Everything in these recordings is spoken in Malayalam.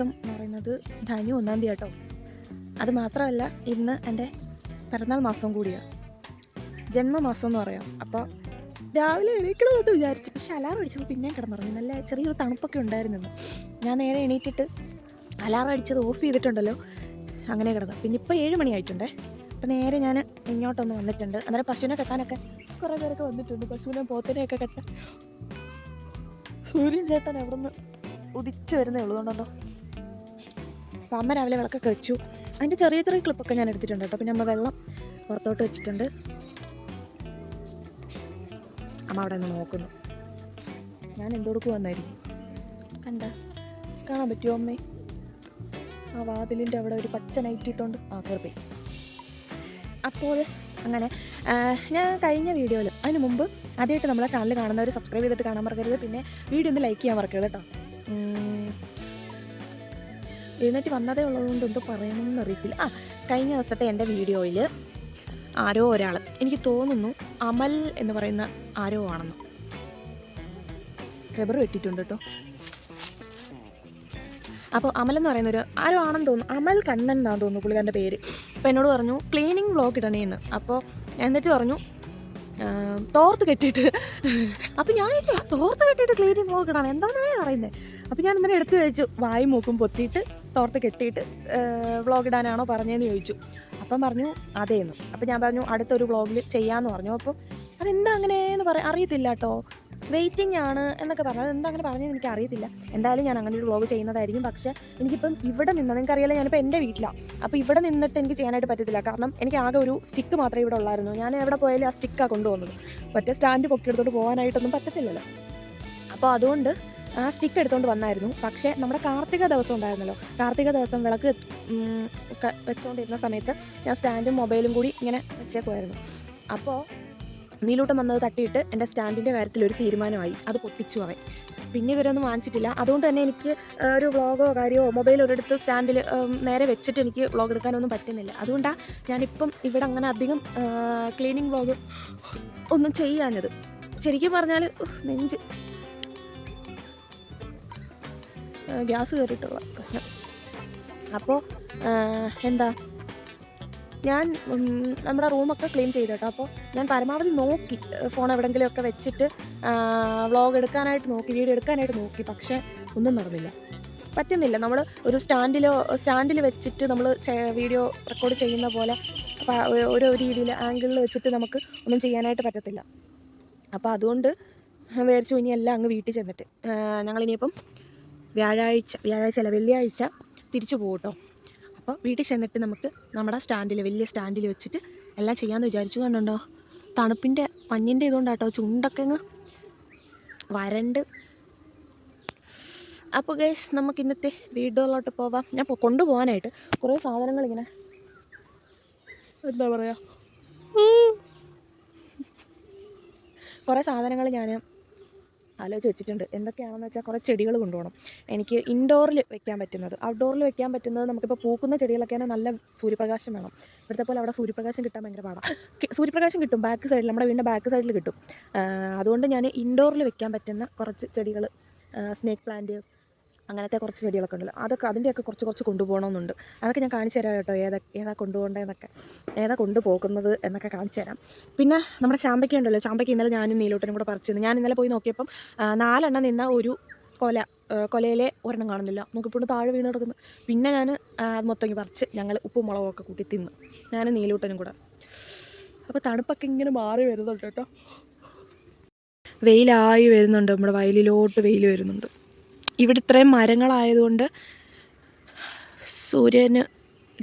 ദിവസം എന്ന് പറയുന്നത് ധനു ഒന്നാം തീയതി കേട്ടോ. അത് മാത്രമല്ല ഇന്ന് എന്റെ പിറന്നാൾ മാസം കൂടിയാണ് ജന്മമാസം എന്ന് പറയാം. അപ്പോൾ രാവിലെ എണീക്കണമെന്ന് വിചാരിച്ചു. പക്ഷെ അലാറം അടിച്ചപ്പോൾ പിന്നെയും കിടന്നുറങ്ങി. നല്ല ചെറിയൊരു തണുപ്പൊക്കെ ഉണ്ടായിരുന്നു ഞാൻ നേരെ എണീറ്റിട്ട് അലാറം അടിച്ചത് ഓഫ് ചെയ്തിട്ടുണ്ടല്ലോ. അങ്ങനെ കിടന്നു. പിന്നെ ഇപ്പോൾ ഏഴ് മണിയായിട്ടുണ്ടേ. അപ്പോൾ നേരെ ഞാൻ ഇങ്ങോട്ടൊന്ന് വന്നിട്ടുണ്ട്. അന്നേരം പശുവിനെ കെട്ടാനൊക്കെ കുറേ പേരൊക്കെ വന്നിട്ടുണ്ട്. പശുവിനെ പോത്തിനെയൊക്കെ കെട്ടാൻ. സൂര്യൻ ചേട്ടൻ എവിടെ നിന്ന് ഉദിച്ചു വരുന്നേ ഉള്ളൂ അപ്പം അമ്മ രാവിലെ വിളക്കൊക്കെ വെച്ചു അതിന്റെ ചെറിയ ചെറിയ ക്ലിപ്പൊക്കെ ഞാൻ എടുത്തിട്ടുണ്ട് കേട്ടോ. പിന്നെ അമ്മ വെള്ളം പുറത്തോട്ട് വെച്ചിട്ടുണ്ട്. അമ്മ അവിടെ നിന്ന് നോക്കുന്നു. ഞാൻ എന്തൊടുക്കും വന്നായിരിക്കും കണ്ട കാണാൻ പറ്റുമോ അമ്മേ? ആ വാതിലിന്റെ അവിടെ ഒരു പച്ച നൈറ്റ് ഇട്ടുകൊണ്ട് ആ കയറി അപ്പോൾ അങ്ങനെ ഞാൻ കഴിഞ്ഞ വീഡിയോയിൽ അതിന് മുമ്പ് ആദ്യമായിട്ട് നമ്മളെ ചാനൽ കാണുന്നവർ സബ്സ്ക്രൈബ് ചെയ്തിട്ട് കാണാൻ മറക്കരുത്. പിന്നെ വീഡിയോ ഒന്ന് ലൈക്ക് ചെയ്യാൻ മറക്കരുത് കേട്ടോ. എഴുന്നേറ്റ് വന്നതേ ഉള്ളതുകൊണ്ട് എന്തോ പറയണമെന്ന് അറിയത്തില്ല. ആ കഴിഞ്ഞ ദിവസത്തെ എന്റെ വീഡിയോയിൽ ആരോ ഒരാൾ എനിക്ക് തോന്നുന്നു അമൽ എന്ന് പറയുന്ന ആരോ ആണെന്ന്. റബ്ബർ വെട്ടിയിട്ടുണ്ട് കേട്ടോ. അപ്പോൾ അമൽ എന്ന് പറയുന്ന ഒരു ആരോ ആണെന്ന് തോന്നുന്നു. അമൽ കണ്ണൻ എന്നാണ് തോന്നുന്നു പുള്ളിക്കാരന്റെ പേര്. അപ്പോൾ എന്നോട് പറഞ്ഞു ക്ലീനിങ് വ്ളോഗ് ഇടണേന്ന് അപ്പോൾ എന്നിട്ട് പറഞ്ഞു തോർത്ത് കെട്ടിയിട്ട്. അപ്പോൾ ഞാൻ ചോദിച്ചു "ആ, തോർത്ത് കെട്ടിയിട്ട് ക്ലീനിങ് ബ്ലോക്ക് ഇടണം എന്താണെന്നാണ് പറയുന്നത് അപ്പോൾ ഞാൻ ഇന്നലെ എടുത്തു വെച്ചു വായി മൂക്കും പൊത്തിയിട്ട് തോർത്ത് കെട്ടിയിട്ട് വ്ളോഗ് ഇടാനാണോ പറഞ്ഞതെന്ന് ചോദിച്ചു. അപ്പം പറഞ്ഞു അതേന്ന്. അപ്പം ഞാൻ പറഞ്ഞു അടുത്തൊരു വ്ളോഗിൽ ചെയ്യാമെന്ന് പറഞ്ഞു. അപ്പോൾ അതെന്താ അങ്ങനെയെന്ന് പറയാൻ അറിയത്തില്ല കേട്ടോ വെയിറ്റിംഗ് ആണ് എന്നൊക്കെ പറഞ്ഞു. അതെന്താ അങ്ങനെ പറഞ്ഞതെന്ന് എനിക്ക് അറിയത്തില്ല. എന്തായാലും ഞാൻ അങ്ങനെ ഒരു വ്ളോഗ് ചെയ്യുന്നതായിരിക്കും. പക്ഷേ എനിക്കിപ്പം ഇവിടെ നിന്ന് നിങ്ങൾക്ക് അറിയാലോ ഞാനിപ്പോൾ എന്റെ വീട്ടിലാണ് അപ്പോൾ ഇവിടെ നിന്നിട്ട് എനിക്ക് ചെയ്യാനായിട്ട് പറ്റത്തില്ല. കാരണം എനിക്ക് ആകെ ഒരു സ്റ്റിക്ക് മാത്രമേ ഇവിടെ ഉള്ളായിരുന്നു. ഞാൻ എവിടെ പോയാലും ആ സ്റ്റിക്കാണ് കൊണ്ടുപോകുന്നത്. മറ്റേ സ്റ്റാൻഡ് പൊക്കിയെടുത്തോട്ട് പോകാനായിട്ടൊന്നും പറ്റത്തില്ലല്ലോ. അപ്പോൾ അതുകൊണ്ട് ആ സ്റ്റിക്ക് എടുത്തുകൊണ്ട് വന്നായിരുന്നു. പക്ഷേ നമ്മുടെ കാർത്തിക ദിവസം ഉണ്ടായിരുന്നല്ലോ. കാർത്തിക ദിവസം വിളക്ക് വെച്ചുകൊണ്ടിരുന്ന സമയത്ത് ഞാൻ സ്റ്റാൻഡും മൊബൈലും കൂടി ഇങ്ങനെ വെച്ചേക്കുമായിരുന്നു അപ്പോൾ നീലൂട്ടം വന്നത് തട്ടിയിട്ട് എന്റെ സ്റ്റാൻഡിന്റെ കാര്യത്തിൽ ഒരു തീരുമാനമായി. അത് പൊട്ടിച്ചു അവൻ. പിന്നെ ഇവരൊന്നും വാങ്ങിച്ചിട്ടില്ല. അതുകൊണ്ട് തന്നെ എനിക്ക് ഒരു വ്ളോഗോ കാര്യമോ മൊബൈൽ ഒരിടത്ത് സ്റ്റാൻഡിൽ നേരെ വെച്ചിട്ട് എനിക്ക് വ്ളോഗ് എടുക്കാനൊന്നും പറ്റുന്നില്ല. അതുകൊണ്ടാണ് ഞാനിപ്പം ഇവിടെ അങ്ങനെ അധികം ക്ലീനിങ് വ്ളോഗ് ഒന്നും ചെയ്യാഞ്ഞത്. ശരിക്കും പറഞ്ഞാൽ നെഞ്ച് ഗ്യാസ് കയറിയിട്ടുള്ള പ്രശ്നം. അപ്പോൾ എന്താ? ഞാൻ നമ്മുടെ റൂമൊക്കെ ക്ലീൻ ചെയ്തു കേട്ടോ. അപ്പോൾ ഞാൻ പരമാവധി നോക്കി. ഫോൺ എവിടെയെങ്കിലുമൊക്കെ വെച്ചിട്ട് വ്ളോഗ് എടുക്കാനായിട്ട് നോക്കി വീഡിയോ എടുക്കാനായിട്ട് നോക്കി. പക്ഷേ ഒന്നും നടന്നില്ല. പറ്റുന്നില്ല. നമ്മൾ ഒരു സ്റ്റാൻഡിലോ സ്റ്റാൻഡിൽ വെച്ചിട്ട് നമ്മൾ വീഡിയോ റെക്കോർഡ് ചെയ്യുന്ന പോലെ ഓരോ രീതിയിൽ ആംഗിളിൽ വെച്ചിട്ട് നമുക്ക് ഒന്നും ചെയ്യാനായിട്ട് പറ്റത്തില്ല. അപ്പോൾ അതുകൊണ്ട് മേടിച്ചു ഇനി എല്ലാം അങ്ങ് വീട്ടിൽ ചെന്നിട്ട്. ഞങ്ങളിനിയിപ്പം വ്യാഴാഴ്ച വ്യാഴാഴ്ച അല്ല വെള്ളിയാഴ്ച തിരിച്ചു പോകും കേട്ടോ അപ്പോൾ വീട്ടിൽ ചെന്നിട്ട് നമുക്ക് നമ്മുടെ സ്റ്റാൻഡിൽ വലിയ സ്റ്റാൻഡിൽ വെച്ചിട്ട് എല്ലാം ചെയ്യാമെന്ന് വിചാരിച്ചു കണ്ടുണ്ടോ? തണുപ്പിന്റെ മഞ്ഞിന്റെ ഇതുകൊണ്ടാട്ടോ ചുണ്ടൊക്കെ അങ്ങ് വരണ്ട്. അപ്പോൾ ഗൈസ് നമുക്ക് ഇന്നത്തെ വീടുകളിലോട്ട് പോവാം. ഞാൻ കൊണ്ടുപോകാനായിട്ട് കുറേ സാധനങ്ങൾ ഇങ്ങനെ എന്താ പറയുക കുറേ സാധനങ്ങൾ ഞാൻ ആലോചിച്ച് വെച്ചിട്ടുണ്ട് എന്തൊക്കെയാണെന്ന് വെച്ചാൽ കുറേ ചെടികൾ കൊണ്ടുപോകണം. എനിക്ക് ഇൻഡോറിൽ വെക്കാൻ പറ്റുന്നത്. ഔട്ട്ഡോറിൽ വെക്കാൻ പറ്റുന്നത് നമുക്കിപ്പോൾ പൂക്കുന്ന ചെടികളൊക്കെ ചെടികളൊക്കെയാണ് നല്ല സൂര്യപ്രകാശം വേണം. ഇവിടുത്തെ പോലെ അവിടെ സൂര്യപ്രകാശം കിട്ടാൻ ഭയങ്കര പാടാണ് സൂര്യപ്രകാശം കിട്ടും. ബാക്ക് സൈഡിൽ നമ്മുടെ വീടിന്റെ ബാക്ക് സൈഡിൽ കിട്ടും. അതുകൊണ്ട് ഞാൻ ഇൻഡോറിൽ വെക്കാൻ പറ്റുന്ന കുറച്ച് ചെടികൾ സ്നേക്ക് പ്ലാന്റ് അങ്ങനത്തെ കുറച്ച് ചെടികളൊക്കെ ഉണ്ടല്ലോ. അതൊക്കെ അതിന്റെയൊക്കെ കുറച്ച് കുറച്ച് കൊണ്ടുപോകണമെന്നുണ്ട്. അതൊക്കെ ഞാൻ കാണിച്ചു തരാം കേട്ടോ. ഏതാ ഏതാ കൊണ്ടുപോകേണ്ടതെന്നൊക്കെ ഏതാ കൊണ്ടുപോകുന്നത് എന്നൊക്കെ കാണിച്ചു തരാം. പിന്നെ നമ്മുടെ ചാമ്പയ്ക്ക ഉണ്ടല്ലോ. ചാമ്പയ്ക്ക ഇന്നലെ ഞാനും നീലോട്ടനും കൂടെ പറിച്ചിരുന്നു. ഞാൻ ഇന്നലെ പോയി നോക്കിയപ്പം നാലെണ്ണം നിന്ന ഒരു കൊല കൊലയിലെ ഒരെണ്ണം കാണുന്നില്ല. നോക്കിപ്പോൾ താഴെ വീണ് കിടക്കുന്നു. പിന്നെ ഞാൻ അത് മൊത്തം പറിച്ച് ഞങ്ങൾ ഉപ്പും മുളകൊക്കെ കൂട്ടി തിന്ന്. ഞാൻ നീലൂട്ടനും കൂടെ. അപ്പോൾ തണുപ്പൊക്കെ ഇങ്ങനെ മാറി വരുന്നുണ്ട് കേട്ടോ. വെയിലായി വരുന്നുണ്ട്. നമ്മുടെ വയലിലോട്ട് വെയിൽ വരുന്നുണ്ട്. ഇവിടെ ഇത്രയും മരങ്ങളായതുകൊണ്ട് സൂര്യന്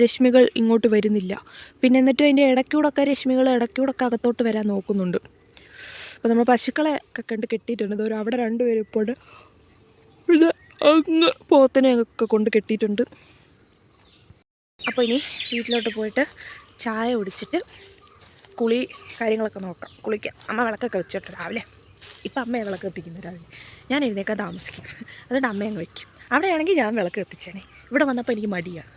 രശ്മികൾ ഇങ്ങോട്ട് വരുന്നില്ല. പിന്നെ എന്നിട്ടും അതിന്റെ ഇടയ്ക്കൂടൊക്കെ രശ്മികൾ ഇടയ്ക്കൂടൊക്കെ അകത്തോട്ട് വരാൻ നോക്കുന്നുണ്ട്. അപ്പോൾ നമ്മൾ പശുക്കളെ ഒക്കെ കണ്ട് കെട്ടിയിട്ടുണ്ട്. ഇതൊരു അവിടെ രണ്ടുപേരും ഇപ്പോൾ. പിന്നെ അങ്ങ് പോത്തിനെ ഒക്കെ കൊണ്ട് കെട്ടിയിട്ടുണ്ട്. അപ്പോൾ ഇനി വീട്ടിലോട്ട് പോയിട്ട് ചായ കുടിച്ചിട്ട് കുളി കാര്യങ്ങളൊക്കെ നോക്കാം. കുളിക്കാം. അമ്മ വിളക്കൊക്കെ വെച്ചിട്ട് രാവിലെ. ഇപ്പം അമ്മയെ വിളക്ക് കത്തിക്കുന്ന ഒരാൾ ഞാൻ എഴുന്നേക്കാൻ താമസിക്കും. അതുകൊണ്ട് അമ്മ അങ്ങ് വയ്ക്കും. അവിടെയാണെങ്കിൽ ഞാൻ വിളക്ക് കത്തിച്ചേനെ. ഇവിടെ വന്നപ്പോൾ എനിക്ക് മടിയാണ്.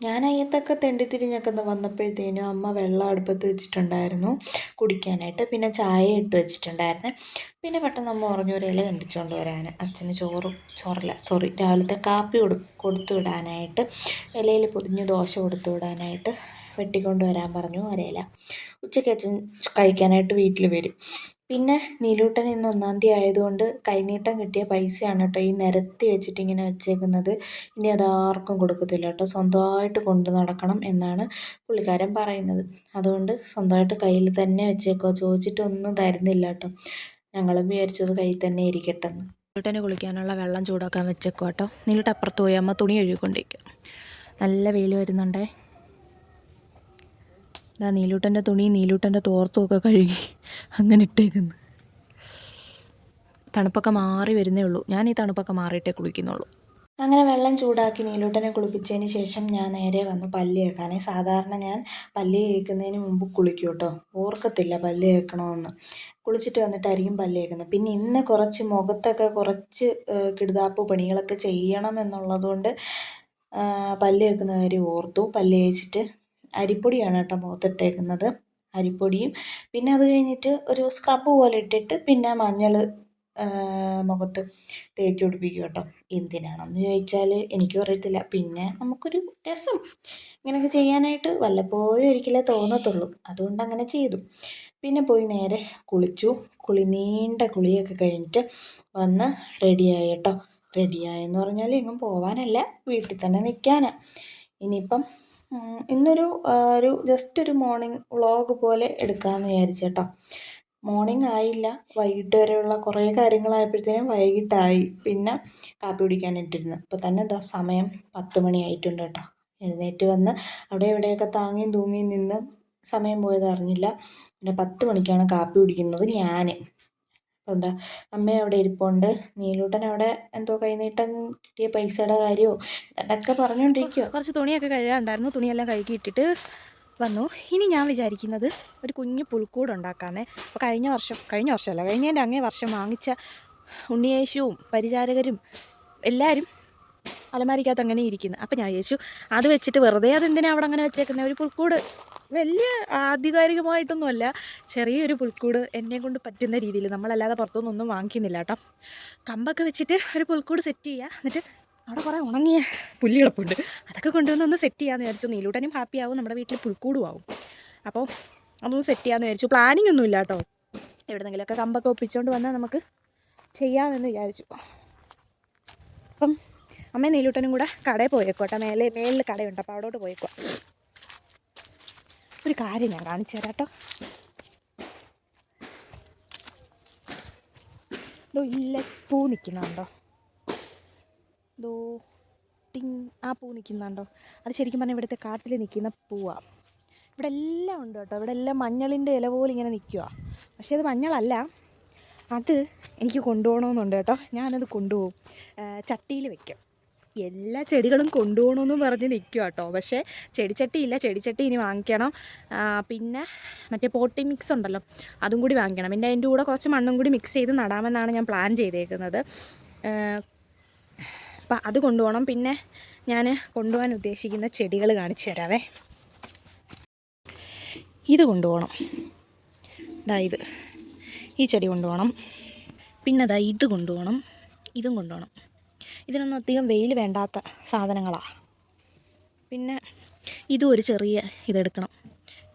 ഞാൻ അയ്യത്തൊക്കെ തെണ്ടിത്തിരിഞ്ഞൊക്കെ വന്നപ്പോഴത്തേനും അമ്മ വെള്ളം അടുപ്പത്ത് വെച്ചിട്ടുണ്ടായിരുന്നു കുടിക്കാനായിട്ട്. പിന്നെ ചായ ഇട്ട് വെച്ചിട്ടുണ്ടായിരുന്നു. പിന്നെ പെട്ടെന്ന് അമ്മ ഉറഞ്ഞൊരു ഇല കണ്ടിച്ചുകൊണ്ട് വരാൻ അച്ഛന് ചോറ് ചോറല്ല സോറി രാവിലത്തെ കാപ്പി കൊടു കൊടുത്തു വിടാനായിട്ട് ഇലയിൽ പൊതിഞ്ഞ് ദോശ കൊടുത്തു വിടാനായിട്ട് വെട്ടിക്കൊണ്ട് വരാൻ പറഞ്ഞു അരയില ഉച്ചയ്ക്ക് അച്ഛൻ കഴിക്കാനായിട്ട് വീട്ടിൽ വരും. പിന്നെ നീലൂട്ടൻ ഇന്ന് ഒന്നാം തീയതി ആയതുകൊണ്ട് കൈനീട്ടം കിട്ടിയ പൈസയാണ് കേട്ടോ ഈ നിരത്തി വെച്ചിട്ട് ഇങ്ങനെ വെച്ചേക്കുന്നത്. ഇനി അത് ആർക്കും കൊടുക്കത്തില്ല കേട്ടോ. സ്വന്തമായിട്ട് കൊണ്ടു നടക്കണം എന്നാണ് പുള്ളിക്കാരൻ പറയുന്നത്. അതുകൊണ്ട് സ്വന്തമായിട്ട് കയ്യിൽ തന്നെ വെച്ചേക്കോ ചോദിച്ചിട്ടൊന്നും തരുന്നില്ല കേട്ടോ. ഞങ്ങളും വിചാരിച്ചത് കയ്യിൽ തന്നെ ഇരിക്കട്ടെ എന്ന് നീലൂട്ടന് കുളിക്കാനുള്ള വെള്ളം ചൂടാക്കാൻ വെച്ചേക്കോ കേട്ടോ. നീലൂട്ട് അപ്പുറത്ത് പോയി. അമ്മ തുണി കഴുകിക്കൊണ്ടിരിക്കും നല്ല വെയിൽ വരുന്നുണ്ടേ. ഇതാ നീലൂട്ടന്റെ തുണി നീലൂട്ടന്റെ തോർത്തുമൊക്കെ കഴുകി അങ്ങനെ ഇട്ടേക്കുന്നു. തണുപ്പൊക്കെ മാറി വരുന്നേ ഉള്ളൂ. ഞാൻ ഈ തണുപ്പൊക്കെ മാറിയിട്ടേ കുളിക്കുന്നുള്ളൂ. അങ്ങനെ വെള്ളം ചൂടാക്കി നീലൂട്ടനെ കുളിപ്പിച്ചതിന് ശേഷം ഞാൻ നേരെ വന്നു പല്ല് കേൾക്കാനേ സാധാരണ ഞാൻ പല്ല് കേൾക്കുന്നതിന് മുമ്പ് കുളിക്കും കേട്ടോ. ഓർക്കത്തില്ല പല്ല് കേൾക്കണമെന്ന് കുളിച്ചിട്ട് വന്നിട്ടായിരിക്കും പല്ല് കേൾക്കുന്നത് പിന്നെ ഇന്ന് കുറച്ച് മുഖത്തൊക്കെ കുറച്ച് കിടുതാപ്പ് പണികളൊക്കെ ചെയ്യണം എന്നുള്ളതുകൊണ്ട് പല്ല് കേൾക്കുന്ന കാര്യം ഓർത്തു. പല്ല് തേച്ചിട്ട് അരിപ്പൊടിയാണ് കേട്ടോ മുഖത്തിട്ടേക്കുന്നത്. അരിപ്പൊടിയും പിന്നെ അത് കഴിഞ്ഞിട്ട് ഒരു സ്ക്രബ് പോലെ ഇട്ടിട്ട് പിന്നെ മഞ്ഞൾ മുഖത്ത് തേച്ച് പിടിപ്പിക്കും കേട്ടോ. എന്തിനാണെന്ന് ചോദിച്ചാൽ എനിക്കും അറിയത്തില്ല. പിന്നെ നമുക്കൊരു രസം. ഇങ്ങനെയൊക്കെ ചെയ്യാനായിട്ട് വല്ലപ്പോഴും ഒരിക്കലേ തോന്നത്തുള്ളൂ. അതുകൊണ്ട് അങ്ങനെ ചെയ്തു. പിന്നെ പോയി നേരെ കുളിച്ചു. കുളി നീണ്ട കുളിയൊക്കെ കഴിഞ്ഞിട്ട് വന്ന് റെഡിയായി കേട്ടോ. റെഡിയായെന്ന് പറഞ്ഞാൽ എങ്ങും പോവാനല്ല. വീട്ടിൽ തന്നെ നിൽക്കാനാണ് ഇനിയിപ്പം ഇന്നൊരു ഒരു ജസ്റ്റ് ഒരു മോർണിംഗ് വ്ളോഗ് പോലെ എടുക്കാമെന്ന് വിചാരിച്ചു കേട്ടോ മോർണിംഗ് ആയില്ല. വൈകിട്ട് വരെയുള്ള കുറേ കാര്യങ്ങളായപ്പോഴത്തേനും വൈകിട്ടായി. പിന്നെ കാപ്പി കുടിക്കാനിട്ടിരുന്നു ഇപ്പോൾ തന്നെ എന്താ സമയം പത്ത് മണി ആയിട്ടുണ്ട് കേട്ടോ എഴുന്നേറ്റ് വന്ന് അവിടെ ഇവിടെയൊക്കെ താങ്ങിയും തൂങ്ങിയും നിന്ന് സമയം പോയത് അറിഞ്ഞില്ല. പിന്നെ പത്ത് മണിക്കാണ് കാപ്പി കുടിക്കുന്നത് ഞാൻ എന്താ അമ്മ അവിടെ ഇരിപ്പുണ്ട്. നീലൂട്ടൻ അവിടെ എന്തോ കൈനീട്ടം കിട്ടിയ പൈസയുടെ കാര്യമോ അതൊക്കെ പറഞ്ഞുകൊണ്ടിരിക്കുവോ കുറച്ച് തുണിയൊക്കെ കഴുകാണ്ടായിരുന്നു തുണിയെല്ലാം കഴുകിയിട്ടിട്ട് വന്നു. ഇനി ഞാൻ വിചാരിക്കുന്നത് ഒരു കുഞ്ഞു പുൽക്കൂട് ഉണ്ടാക്കാമെന്നേ അപ്പോൾ കഴിഞ്ഞ വർഷം കഴിഞ്ഞ വർഷമല്ല കഴിഞ്ഞതിന്റെ അങ്ങേ വർഷം വാങ്ങിച്ച ഉണ്ണിയേശുവും പരിചാരകരും എല്ലാവരും അലമാരിക്കകത്ത് അങ്ങനെ ഇരിക്കുന്നത് അപ്പം ഞാൻ ചോദിച്ചു അത് വെച്ചിട്ട് വെറുതെ അതെന്തിനാണ് അവിടെ അങ്ങനെ വെച്ചേക്കുന്നത് ഒരു പുൽക്കൂട്. വലിയ ആധികാരികമായിട്ടൊന്നുമല്ല. ചെറിയൊരു പുൽക്കൂട് എന്നെ കൊണ്ട് പറ്റുന്ന രീതിയിൽ. നമ്മളല്ലാതെ പുറത്തുനിന്നൊന്നും വാങ്ങിക്കുന്നില്ല കേട്ടോ. കമ്പൊക്കെ വെച്ചിട്ട് ഒരു പുൽക്കൂട് സെറ്റ് ചെയ്യുക എന്നിട്ട് അവിടെ കുറേ ഉണങ്ങിയ പുല്ല് കിടപ്പുണ്ട് അതൊക്കെ കൊണ്ടുവന്നൊന്ന് സെറ്റ് ചെയ്യാമെന്ന് വിചാരിച്ചു. നീലൂട്ടനും ഹാപ്പി ആവും. നമ്മുടെ വീട്ടിൽ പുൽക്കൂടും ആവും. അപ്പോൾ അതൊന്ന് സെറ്റ് ചെയ്യാമെന്ന് വിചാരിച്ചു. പ്ലാനിങ് ഒന്നും ഇല്ല കേട്ടോ. എവിടെന്നെങ്കിലുമൊക്കെ കമ്പൊക്കെ ഒപ്പിച്ചുകൊണ്ട് വന്നാൽ നമുക്ക് ചെയ്യാമെന്ന് വിചാരിച്ചു. അപ്പം അമ്മയും നീലൂട്ടനും കൂടെ കടയിൽ പോയേക്കോട്ടെ മേലെ മേളിൽ കടയുണ്ട്. അപ്പോൾ അവിടോട്ട് പോയേക്കോ. ഒരു കാര്യം ഞാൻ കാണിച്ചു തരാം കേട്ടോ. ഇല്ല പൂ നിൽക്കുന്നുണ്ടോ ഇതോ ടിങ് ആ പൂ നിൽക്കുന്നുണ്ടോ അത് ശരിക്കും പറഞ്ഞാൽ ഇവിടുത്തെ കാട്ടിൽ നിൽക്കുന്ന പൂവാണ് ഇവിടെ എല്ലാം ഉണ്ട് കേട്ടോ. ഇവിടെ എല്ലാം മഞ്ഞളിന്റെ ഇല പോലെ ഇങ്ങനെ നിൽക്കുക പക്ഷേ അത് മഞ്ഞളല്ല. അത് എനിക്ക് കൊണ്ടുപോകണമെന്നുണ്ട് കേട്ടോ. ഞാനത് കൊണ്ടുപോകും. ചട്ടിയിൽ വെക്കും. എല്ലാ ചെടികളും കൊണ്ടുപോകണമെന്നും പറഞ്ഞ് നിൽക്കുക കേട്ടോ. പക്ഷേ ചെടിച്ചട്ടി ഇല്ല ചെടിച്ചട്ടി ഇനി വാങ്ങിക്കണം. പിന്നെ മറ്റേ പോട്ടി മിക്സ് ഉണ്ടല്ലോ അതും കൂടി വാങ്ങിക്കണം. പിന്നെ അതിന്റെ കൂടെ കുറച്ച് മണ്ണും കൂടി മിക്സ് ചെയ്ത് നടാമെന്നാണ് ഞാൻ പ്ലാൻ ചെയ്തേക്കുന്നത്. അപ്പം അത് കൊണ്ടുപോകണം. പിന്നെ ഞാൻ കൊണ്ടുപോകാൻ ഉദ്ദേശിക്കുന്ന ചെടികൾ കാണിച്ചു തരാവേ. ഇത് കൊണ്ടുപോകണം. ഇതാ ഇത്. ഈ ചെടി കൊണ്ടുപോകണം. പിന്നെ അതാ ഇത് കൊണ്ടുപോകണം. ഇതും കൊണ്ടുപോകണം. ഇതിനൊന്നും അധികം വെയിൽ വേണ്ടാത്ത സാധനങ്ങളാണ് പിന്നെ ഇതും ഒരു ചെറിയ ഇതെടുക്കണം.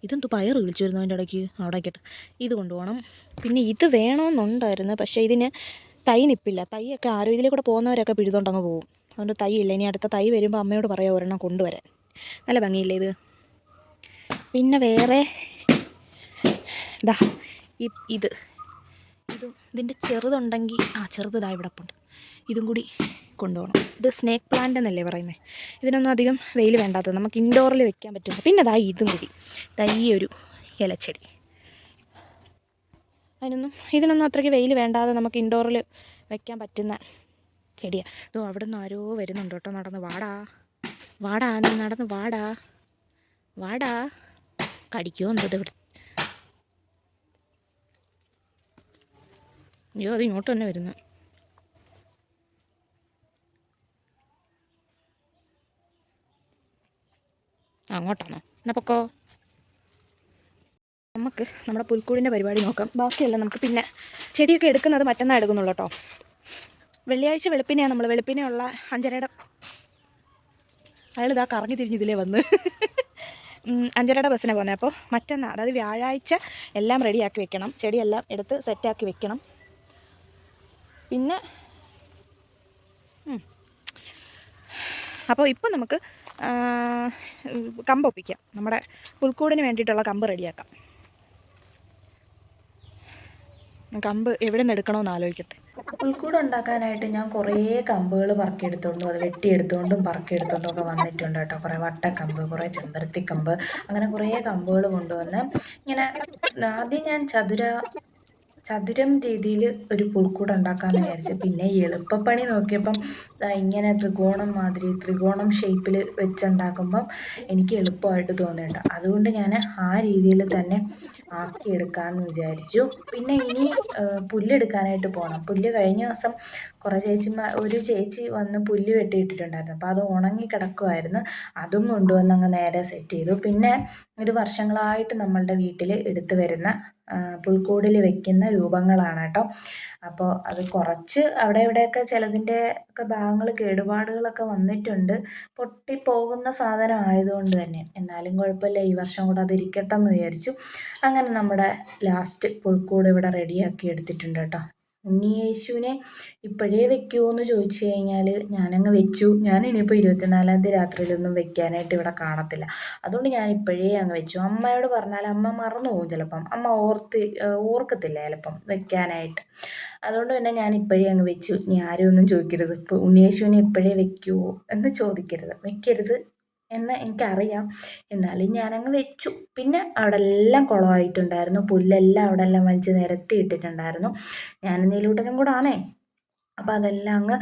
ഇതെന്തോ പയർ വിളിച്ചു വരുന്നു അതിന്റെ ഇടയ്ക്ക്? അവിടെ കേട്ട് ഇത് കൊണ്ടുപോകണം. പിന്നെ ഇത് വേണമെന്നുണ്ടായിരുന്നു പക്ഷേ ഇതിന് തൈ നിപ്പില്ല. തൈയൊക്കെ ആരോ ഇതിലെ കൂടെ പോകുന്നവരൊക്കെ പിഴുതുകൊണ്ടങ്ങ് പോകും. അതുകൊണ്ട് തൈ ഇല്ല. ഇനി അടുത്ത തൈ വരുമ്പോൾ അമ്മയോട് പറയാം ഒരെണ്ണം കൊണ്ടുവരാൻ. നല്ല ഭംഗിയില്ലേ ഇത്? പിന്നെ വേറെ ഇതാ ഇത്. ഇതും ഇതിന്റെ ചെറുതുണ്ടെങ്കിൽ ആ ചെറുത് ഇവിടെ ഉണ്ട് ഇതും കൂടി കൊണ്ടുപോകണം. ഇത് സ്നേക്ക് പ്ലാന്റ് എന്നല്ലേ പറയുന്നത് ഇതിനൊന്നും അധികം വെയിൽ വേണ്ടാത്തത്. നമുക്ക് ഇൻഡോറിൽ വെക്കാൻ പറ്റുന്നത് പിന്നെ ദാ ഇതും കൂടി. ദാ ഈ ഒരു ഇലച്ചെടി. അതിനൊന്നും ഇതിനൊന്നും അത്രയ്ക്ക് വെയിൽ വേണ്ടാതെ നമുക്ക് ഇൻഡോറിൽ വെക്കാൻ പറ്റുന്ന ചെടിയാണ് ഇതോ അവിടെ നിന്ന് ആരോ വരുന്നുണ്ട് കേട്ടോ. നടന്ന് വാടാ. വാടാ നടന്ന് വാടാ. വാടാ. കടിക്കുമോ എന്തോ ഇവിടെ അയ്യോ അത് ഇങ്ങോട്ട് തന്നെ വരുന്നു. അങ്ങോട്ടാണോ? എന്നാ പൊക്കോ. നമുക്ക് നമ്മുടെ പുൽക്കൂടിന്റെ പരിപാടി നോക്കാം. ബാക്കിയെല്ലാം നമുക്ക് പിന്നെ ചെടിയൊക്കെ എടുക്കുന്നത് മറ്റന്നാൾ എടുക്കുന്നുള്ളൂ കേട്ടോ. വെള്ളിയാഴ്ച വെളുപ്പിനെയാണ് നമ്മൾ. വെളുപ്പിനെയുള്ള അഞ്ചരയുടെ അയാൾ ഇതാ കറങ്ങി തിരിഞ്ഞിതിലേ വന്ന്. അഞ്ചരയുടെ ബസ്സിനെ പോകുന്നത് അപ്പോൾ മറ്റന്നാൾ അതായത് വ്യാഴാഴ്ച എല്ലാം റെഡിയാക്കി വെക്കണം. ചെടിയെല്ലാം എടുത്ത് സെറ്റാക്കി വെക്കണം. പിന്നെ? അപ്പോൾ ഇപ്പോൾ നമുക്ക് കമ്പ് ഒപ്പിക്കാം. നമ്മുടെ പുൽക്കൂടിന് വേണ്ടിയിട്ടുള്ള കമ്പ് റെഡിയാക്കാം. കമ്പ് എവിടെ നിന്ന് എടുക്കണമെന്ന് ആലോചിക്കട്ടെ. പുൽക്കൂട് ഉണ്ടാക്കാനായിട്ട് ഞാൻ കുറേ കമ്പുകൾ പറക്കിയെടുത്തോണ്ടും അത് വെട്ടിയെടുത്തോണ്ടും പറക്കിയെടുത്തോണ്ടും ഒക്കെ വന്നിട്ടുണ്ട് കേട്ടോ. കുറേ വട്ടക്കമ്പ് കുറേ ചെമ്പരത്തിക്കമ്പ് അങ്ങനെ കുറേ കമ്പുകൾ കൊണ്ടുവന്ന് ഇങ്ങനെ ആദ്യം ഞാൻ ചതുര ചതുരം രീതിയിൽ ഒരു പുൽക്കൂട് ഉണ്ടാക്കാമെന്ന് വിചാരിച്ചു. പിന്നെ എളുപ്പപ്പണി നോക്കിയപ്പം ഇങ്ങനെ ത്രികോണം മാതിരി ത്രികോണം ഷേപ്പിൽ വെച്ചുണ്ടാക്കുമ്പം എനിക്ക് എളുപ്പമായിട്ട് തോന്നിയിട്ട് അതുകൊണ്ട് ഞാൻ ആ രീതിയിൽ തന്നെ ആക്കിയെടുക്കാമെന്ന് വിചാരിച്ചു. പിന്നെ ഇനി പുല്ലെടുക്കാനായിട്ട് പോകണം പുല്ല് കഴിഞ്ഞ ദിവസം കുറേ ചേച്ചിമാർ ഒരു ചേച്ചി വന്ന് പുല്ല് വെട്ടിയിട്ടിട്ടുണ്ടായിരുന്നു. അപ്പോൾ അത് ഉണങ്ങി കിടക്കുമായിരുന്നു അതും കൊണ്ടുവന്ന് അങ്ങ് നേരെ സെറ്റ് ചെയ്തു. പിന്നെ ഇത് വർഷങ്ങളായിട്ട് നമ്മളുടെ വീട്ടിൽ എടുത്തു വരുന്ന പുൽക്കൂടിൽ വെക്കുന്ന രൂപങ്ങളാണ് കേട്ടോ. അപ്പോൾ അത് കുറച്ച് അവിടെ ഇവിടെയൊക്കെ ചിലതിന്റെ ഒക്കെ ഭാഗങ്ങൾ കേടുപാടുകളൊക്കെ വന്നിട്ടുണ്ട്. പൊട്ടിപ്പോകുന്ന സാധനം ആയതുകൊണ്ട് തന്നെ. എന്നാലും കുഴപ്പമില്ല. ഈ വർഷം കൂടെ അത് ഇരിക്കട്ടെ എന്ന് വിചാരിച്ചു. അങ്ങനെ നമ്മുടെ ലാസ്റ്റ് പുൽക്കൂട് ഇവിടെ റെഡിയാക്കി എടുത്തിട്ടുണ്ട് കേട്ടോ. ഉണ്ണിയേശുവിനെ ഇപ്പോഴേ വെക്കുമോ എന്ന് ചോദിച്ചു കഴിഞ്ഞാൽ ഞാനങ്ങ് വെച്ചു. ഞാൻ ഇനിയിപ്പോൾ ഇരുപത്തിനാലാം തീയതി രാത്രിയിലൊന്നും വെക്കാനായിട്ട് ഇവിടെ കാണത്തില്ല. അതുകൊണ്ട് ഞാൻ ഇപ്പോഴേ അങ്ങ് വെച്ചു. അമ്മയോട് പറഞ്ഞാൽ അമ്മ മറന്നു പോകും ചിലപ്പം. അമ്മ ഓർത്ത് ഓർക്കത്തില്ല ചിലപ്പം വെക്കാനായിട്ട്. അതുകൊണ്ട് പിന്നെ ഞാൻ ഇപ്പോഴേ അങ്ങ് വെച്ചു. ഇനി ആരും ഒന്നും ചോദിക്കരുത്. ഇപ്പോൾ ഉണ്ണിയേശുവിനെ ഇപ്പോഴേ വെക്കുമോ എന്ന് ചോദിക്കരുത്. വെക്കരുത്. എന്ന് എനിക്കറിയാം. എന്നാലും ഞാനങ്ങ് വെച്ചു. പിന്നെ അവിടെ എല്ലാം കുളമായിട്ടുണ്ടായിരുന്നു. പുല്ലെല്ലാം അവിടെ എല്ലാം വലിച്ച് നിരത്തി ഇട്ടിട്ടുണ്ടായിരുന്നു. ഞാനും നീലൂട്ടനും കൂടെ ആണേ. അപ്പോൾ അതെല്ലാം അങ്ങ്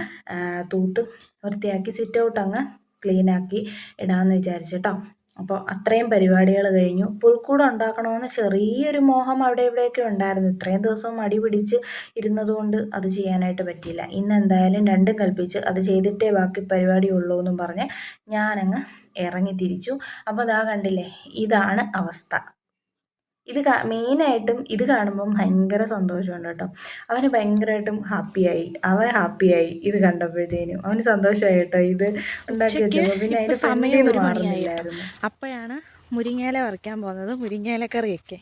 തൂത്ത് വൃത്തിയാക്കി സിറ്റ് ഔട്ട് അങ്ങ് ക്ലീനാക്കി ഇടാമെന്ന് വിചാരിച്ചിട്ടോ. അപ്പോൾ അത്രയും പരിപാടികൾ കഴിഞ്ഞു. പുൽക്കൂടം ഉണ്ടാക്കണമെന്ന് ചെറിയൊരു മോഹം അവിടെ ഇവിടെയൊക്കെ ഉണ്ടായിരുന്നു. ഇത്രയും ദിവസം മടി പിടിച്ച് ഇരുന്നതുകൊണ്ട് അത് ചെയ്യാനായിട്ട് പറ്റിയില്ല. ഇന്ന് എന്തായാലും രണ്ടും കൽപ്പിച്ച് അത് ചെയ്തിട്ടേ ബാക്കി പരിപാടി ഉള്ളൂ എന്നും പറഞ്ഞ് ഞാനങ്ങ് ഇറങ്ങി തിരിച്ചു. അപ്പോൾ അതാ കണ്ടില്ലേ ഇതാണ് അവസ്ഥ. ഇത് മെയിനായിട്ടും ഇത് കാണുമ്പം ഭയങ്കര സന്തോഷമുണ്ട് കേട്ടോ. അവന് ഭയങ്കരമായിട്ടും ഹാപ്പിയായി. അവൻ ഹാപ്പിയായി ഇത് കണ്ടപ്പോഴത്തേനും. അവന് സന്തോഷമായി കേട്ടോ ഇത് ഉണ്ടാക്കി വെച്ചപ്പോൾ പിന്നെ അതിന് സമയം മാറുന്നില്ലായിരുന്നു. അപ്പോഴാണ് മുരിങ്ങയില വറക്കാൻ പോകുന്നത്. മുരിങ്ങയില കറിയൊക്കെ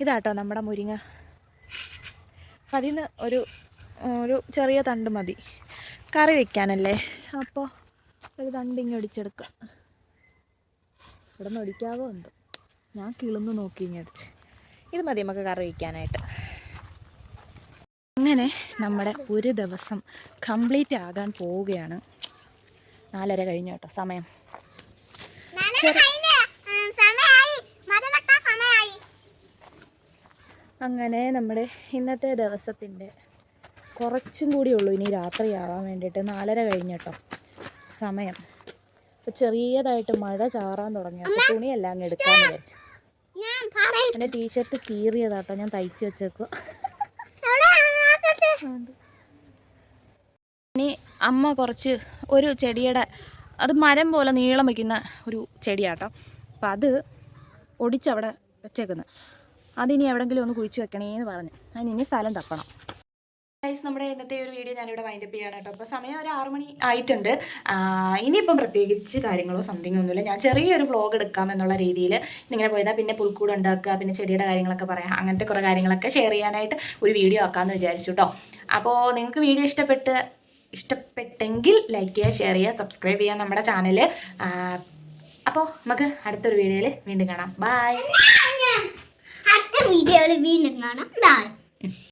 ഇതാട്ടോ നമ്മുടെ മുരിങ്ങ. അപ്പം അതിൽ നിന്ന് ഒരു ഒരു ചെറിയ തണ്ട് മതി. കറി വെക്കാനല്ലേ? അപ്പോൾ ഒരു തണ്ടിങ്ങി ഒടിച്ചെടുക്കാം. ഇവിടെ നിന്ന് ഒടിക്കാവോ എന്തോ? ഞാൻ കിളന്ന് നോക്കി അടിച്ച് ഇത് മതി നമുക്ക് കറി വയ്ക്കാനായിട്ട്. അങ്ങനെ നമ്മുടെ ഒരു ദിവസം കംപ്ലീറ്റ് ആകാൻ പോവുകയാണ്. നാലര കഴിഞ്ഞു കേട്ടോ സമയം. അങ്ങനെ നമ്മുടെ ഇന്നത്തെ ദിവസത്തിന്റെ കുറച്ചും കൂടി ഉള്ളൂ. ഇനി രാത്രിയാവാൻ വേണ്ടിയിട്ട് നാലര കഴിഞ്ഞു കേട്ടോ. സമയം. അപ്പോൾ ചെറിയതായിട്ട് മഴ ചാറാൻ തുടങ്ങി. അപ്പോൾ തുണിയെല്ലാം അങ്ങ് എടുക്കാമെന്ന് വിചാരിച്ചു. എന്റെ ടീഷർട്ട് കീറിയതാട്ടോ. ഞാൻ തയ്ച്ചു വെച്ചേക്കുക ഇനി അമ്മ കുറച്ച് ഒരു ചെടിയുടെ അത് മരം പോലെ നീളം വയ്ക്കുന്ന ഒരു ചെടിയാട്ടോ. അപ്പം അത് ഒടിച്ചവിടെ വെച്ചേക്കുന്നത് അതിനി എവിടെങ്കിലും ഒന്ന് കുഴിച്ച് വെക്കണേന്ന് പറഞ്ഞു. അതിന് സ്ഥലം തപ്പണം. ഗൈസ് നമ്മുടെ ഇന്നത്തെ ഒരു വീഡിയോ ഞാനിവിടെ വൈൻഡപ്പ് ചെയ്യാണ് കേട്ടോ. അപ്പോൾ സമയം ഒരു ആറു മണി ആയിട്ടുണ്ട്. ഇനിയിപ്പം പ്രത്യേകിച്ച് കാര്യങ്ങളോ സംതിങ് ഒന്നുമില്ല ഞാൻ ചെറിയൊരു വ്ളോഗ് എടുക്കാം എന്നുള്ള രീതിയിൽ ഇങ്ങനെ പോയതാ. പിന്നെ പുൽക്കൂട് ഉണ്ടാക്കുക പിന്നെ ചെടിയുടെ കാര്യങ്ങളൊക്കെ പറയാം. അങ്ങനത്തെ കുറേ കാര്യങ്ങളൊക്കെ ഷെയർ ചെയ്യാനായിട്ട് ഒരു വീഡിയോ ആക്കാമെന്ന് വിചാരിച്ചു കേട്ടോ അപ്പോൾ നിങ്ങൾക്ക് വീഡിയോ ഇഷ്ടപ്പെട്ട് ഇഷ്ടപ്പെട്ടെങ്കിൽ ലൈക്ക് ചെയ്യുക ഷെയർ ചെയ്യുക സബ്സ്ക്രൈബ് ചെയ്യുക നമ്മുടെ ചാനൽ അപ്പോൾ നമുക്ക് അടുത്തൊരു വീഡിയോയിൽ വീണ്ടും കാണാം. ബായ് അടുത്ത വീഡിയോയിൽ വീണ്ടും കാണാം. ബൈ